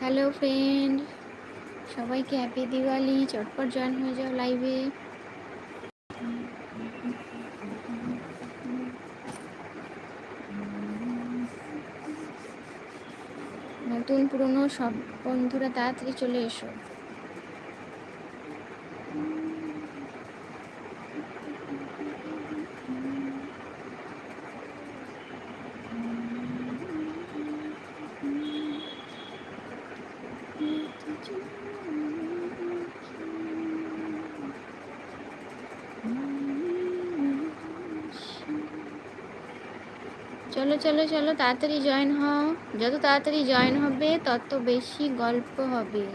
Hello friend সবাইকে happy Diwali চটপট join হয়ে যাও লাইভে নতুন পুরনো সব বন্ধুরা তাড়াতাড়ি চলে এসো। চলো চলো চলো, তাড়াতাড়ি জয়েন হও। যত তাড়াতাড়ি জয়েন হবে, তত বেশি গল্প হবে।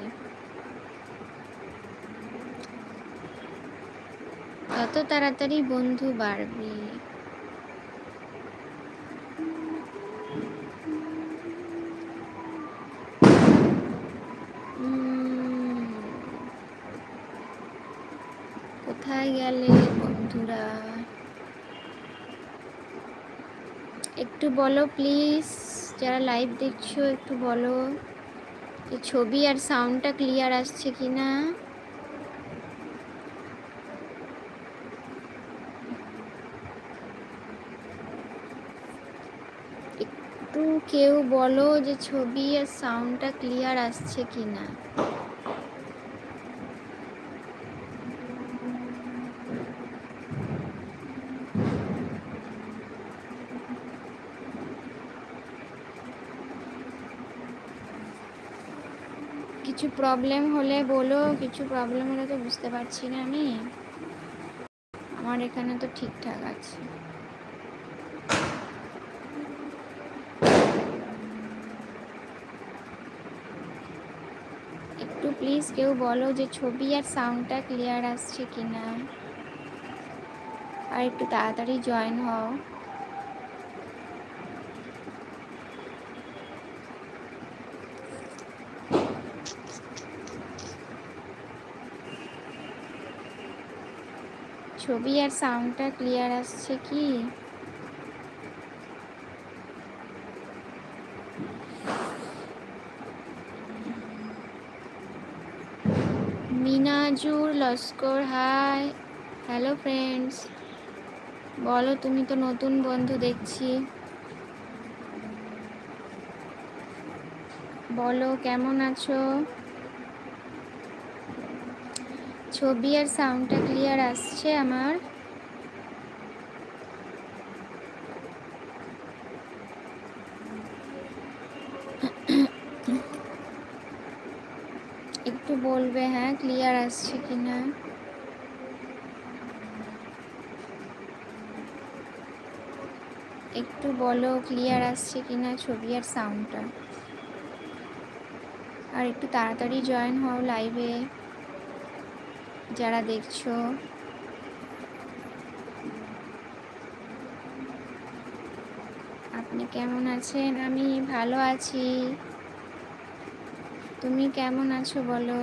তত তাড়াতাড়ি বন্ধু বাড়বে। কোথায় গেলে বন্ধুরা? একটু বলো প্লিজ যারা লাইভ দেখছ, একটু বলো যে ছবি আর সাউন্ডটা ক্লিয়ার আসছে কি না একটু কেউ বলো যে ছবি আর সাউন্ডটা ক্লিয়ার আসছে কি না কিছু প্রবলেম হলে বলো, কিছু প্রবলেম হলে তো বুঝতে পারছি না আমি। আমার এখানে তো ঠিকঠাক আছে। একটু প্লিজ কেউ বলো যে ছবি আর সাউন্ডটা ক্লিয়ার আসছে কিনা। আর একটু তাড়াতাড়ি জয়েন হও। ছবি আর সাউন্ডটা ক্লিয়ার আসছে কি? Minajur Laskar hi hello friends বলো, তুমি তো নতুন বন্ধু দেখছি। বলো, কেমন আছো? ছবি আর সাউন্ডটা ক্লিয়ার আসছে আমার। একটু বলবে হ্যাঁ ক্লিয়ার আসছে কিনা? একটু বলো ক্লিয়ার আসছে কিনা ছবি আর সাউন্ডটা আর একটু তাড়াতাড়ি জয়েন হও লাইভে যারা দেখছ। আপনি কেমন আছেন? আমি ভালো আছি। তুমি কেমন আছো বলো?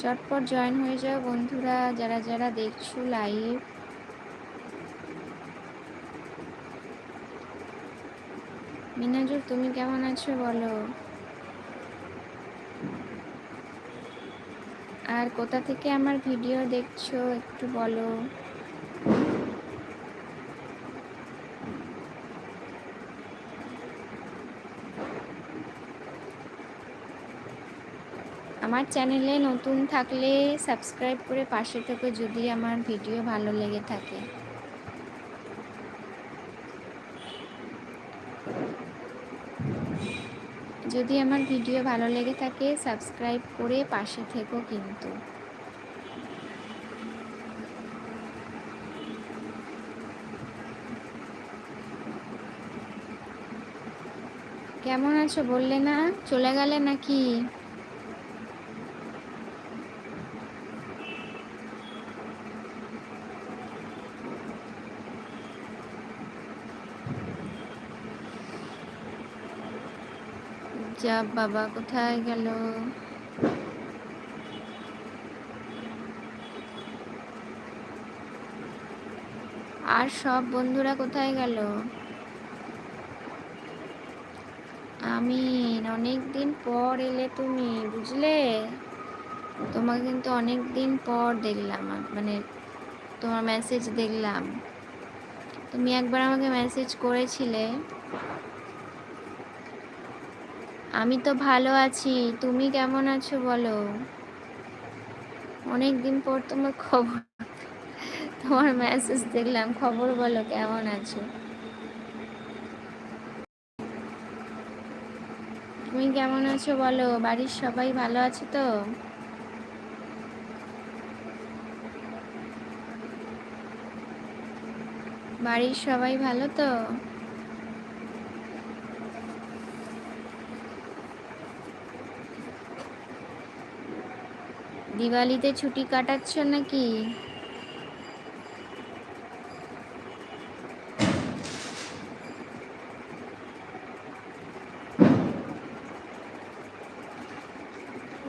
চটপট জয়েন হয়ে যাও বন্ধুরা, যারা যারা দেখছ লাইভ মিনাজুর তুমি কেমন আছো বলো? আর কোথা থেকে আমার ভিডিও দেখছ একটু বলো? আমার চ্যানেলে নতুন থাকলে সাবস্ক্রাইব করে পাশে থেকে যদি আমার ভিডিও ভালো লেগে থাকে। যদি আমার ভিডিও ভালো লেগে থাকে, সাবস্ক্রাইব করে পাশে থেকো কিন্তু। কেমন আছো বললে না? চলে গেলে নাকি? চুপচাপ বাবা কোথায় গেল? আর সব বন্ধুরা কোথায় গেল? আমি অনেক দিন পর এলে তুমি, বুঝলে? তোমাকে কিন্তু অনেক দিন পর দেখলাম মানে তোমার মেসেজ দেখলাম। তুমি একবার আমাকে মেসেজ করেছিলে। আমি তো ভালো আছি। তুমি কেমন আছো বলো? অনেক দিন পর তোমার খবর, তোমার মেসেজ দেখলাম। খবর বলো, কেমন আছো? তুমি কেমন আছো বলো? বাড়ির সবাই ভালো আছে তো? বাড়ির সবাই ভালো তো? দিওয়ালিতে ছুটি কাটাচ্ছ নাকি?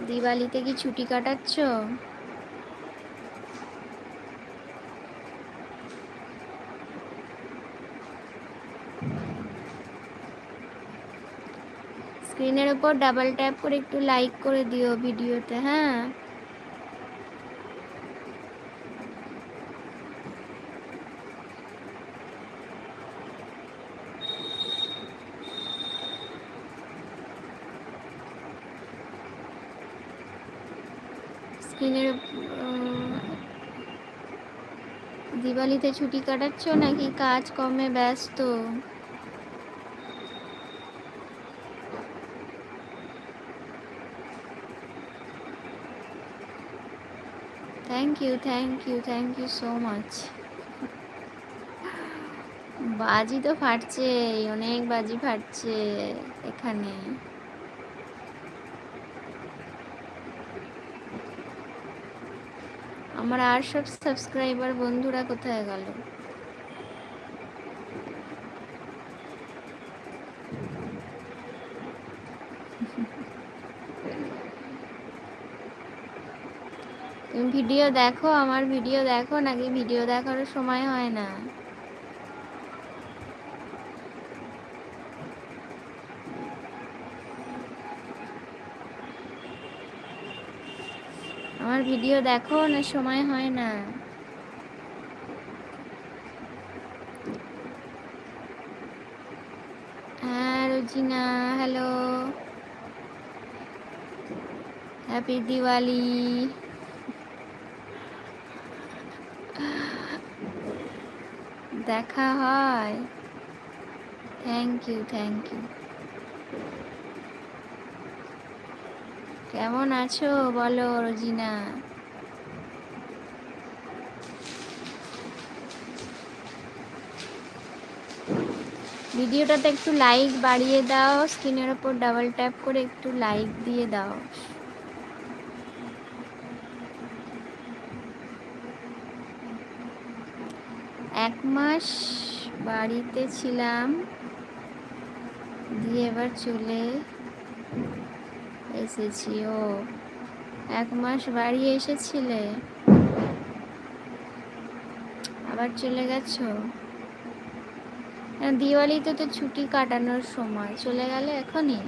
দিওয়ালিতে কি ছুটি কাটাচ্ছ? স্ক্রিনের উপর ডাবল ট্যাপ করে একটু লাইক করে দিও ভিডিওতে হ্যাঁ? স্ক্রিনের দিওয়ালিতে ছুটি কাটাচ্ছ নাকি কাজ কমে ব্যস্ত? Thank you thank you thank you so much বাজি তো ফাটছে অনেক বাজি ফাটছে এখানে। আমার আর সব সাবস্ক্রাইবার বন্ধুরা কোথায় গেল? তুমি ভিডিও দেখো, আমার ভিডিও দেখো, নাকি ভিডিও দেখারও সময় হয় না? আমার ভিডিও দেখো, না সময় হয় না। হ্যাঁ হ্যালো। হ্যাপি দিওয়ালি। দেখা হয়। থ্যাংক ইউ থ্যাংক ইউ কেমন আছো? বলো, রোজিনা। ভিডিওটাতে একটু লাইক বাড়িয়ে দাও, স্ক্রিনের ওপর ডাবল ট্যাপ করে একটু লাইক দিয়ে দাও। এক মাস বাড়িতে ছিলাম, দিয়ে এবার চলে এসেছি, ও এক মাস বাড়ি এসেছিলে। আবার চলে গেছো? দিওয়ালিতে তো ছুটি কাটানোর সময়, চলে গেলে এখনই?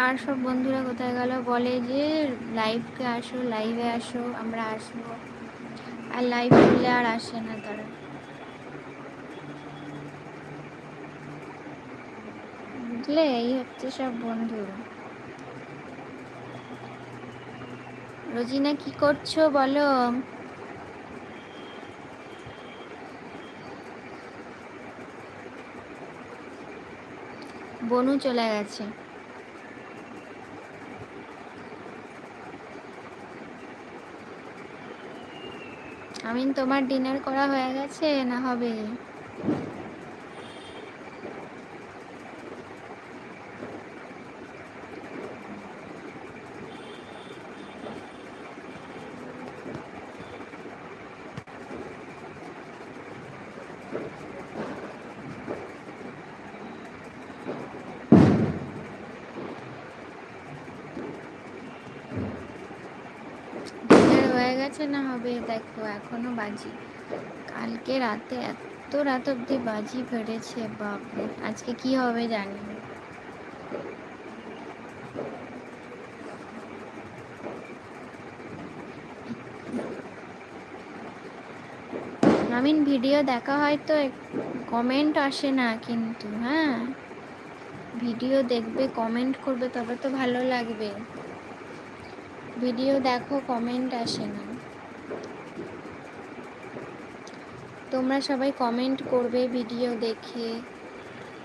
আর সব বন্ধুরা কোথায় গেল? বলে যে, লাইভকে আসো, লাইভে আসো, আমরা আসব। আর লাইভ করলে আর আসে না তারা। বুঝলে? এই হচ্ছে সব বন্ধু। রোজিনা, কি করছ বলো? বনু চলে গেছে। আমিন তোমার ডিনার করা হয়ে গেছে না হবে? গেছে না হবে? দেখো, এখনও বাজি। কালকে রাতে এত রাত অব্দি বাজি ফেটেছে বাপরে। আজকে কি হবে জানি। আমিন ভিডিও দেখা হয় তো কমেন্ট আসে না কিন্তু হ্যাঁ? ভিডিও দেখবে কমেন্ট করবে, তবে তো ভালো লাগবে। ভিডিও দেখো কমেন্ট আসে না। তোমরা সবাই কমেন্ট করবে ভিডিও দেখে।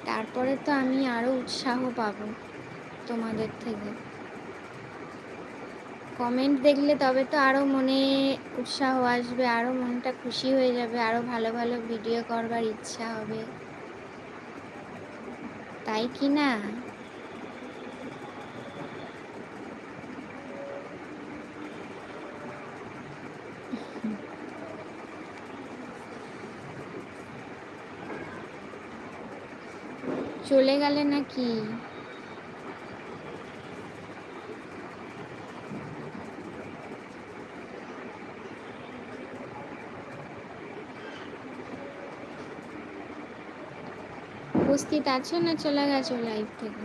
তারপরে তো আমি আরও উৎসাহ পাব তোমাদের থেকে। কমেন্ট দেখলে তবে তো আরও মনে উৎসাহ আসবে আরও মনটা খুশি হয়ে যাবে আরও ভালো ভালো ভিডিও করবার ইচ্ছা হবে। তাই কি না? চলে গেলে নাকি? উপস্থিত আছো না চলে গেছো লাইভ থেকে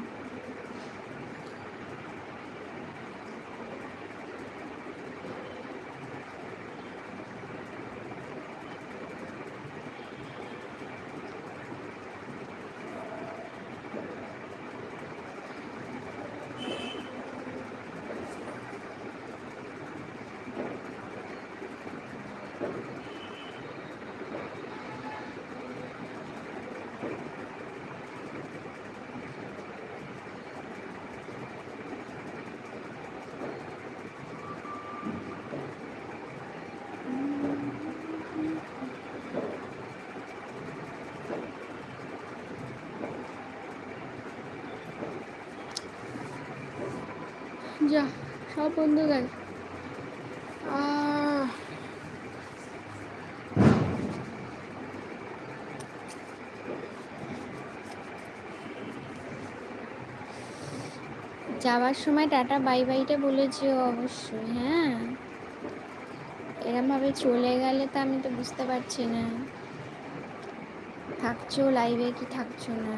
যা সব বন্ধ আহ। যাওয়ার সময় টাটা বাই বাইটা বলেছি অবশ্যই হ্যাঁ। এরমভাবে চলে গেলে তো আমি তো বুঝতে পারছি না। থাকছো লাইভে কি থাকছো না?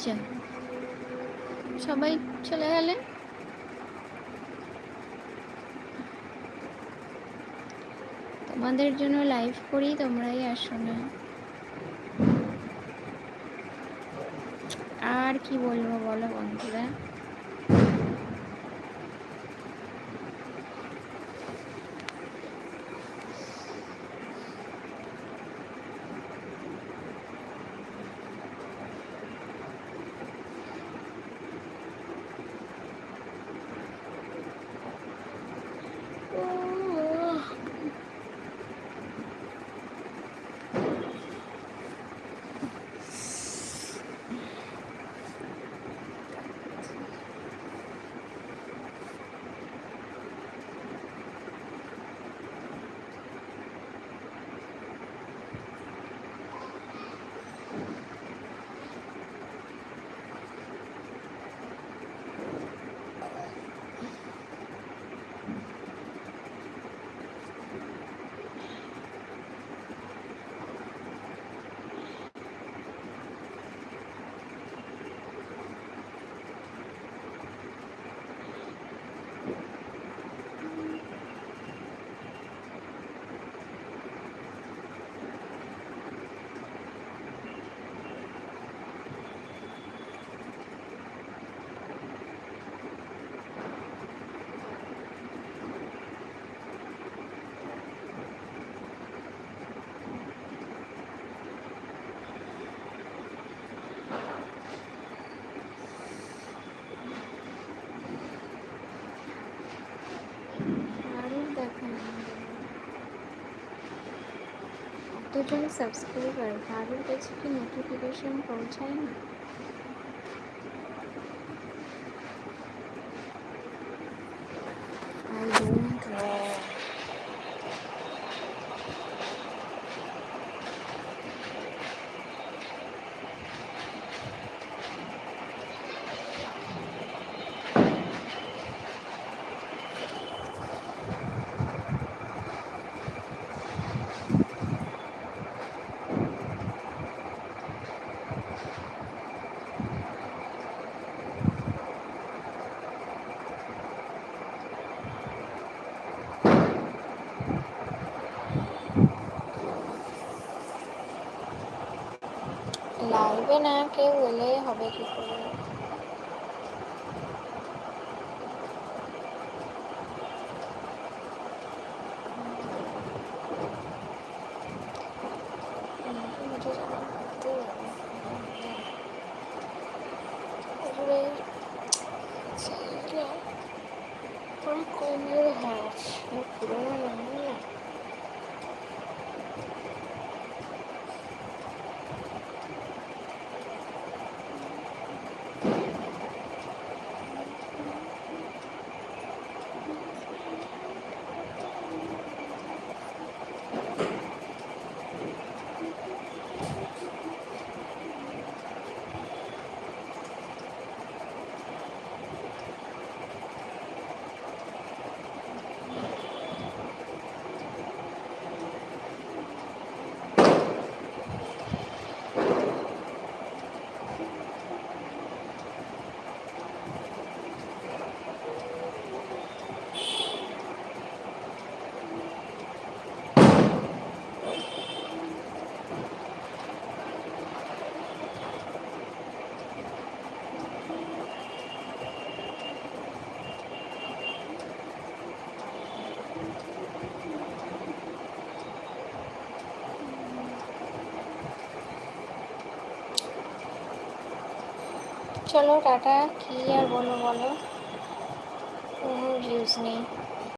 আচ্ছা সবাই চলে গেলে তোমাদের জন্য লাইভ করি, তোমরাই আসো না। আর কি বলব বলো বন্ধুরা? এতজন সাবস্ক্রাইবার কারোর কাছে কি নোটিফিকেশন পৌঁছায় না? লাইভে না কেউ এলে হবে কি করে আমাকে মুঝে জানা করতেই হবে। এবারে ছেলেটা পুরো কোমর হাঁস পুরোনো নম্বর না চলো টাটা। কি আর বলো বলো? কোনো ভিউজ নেই।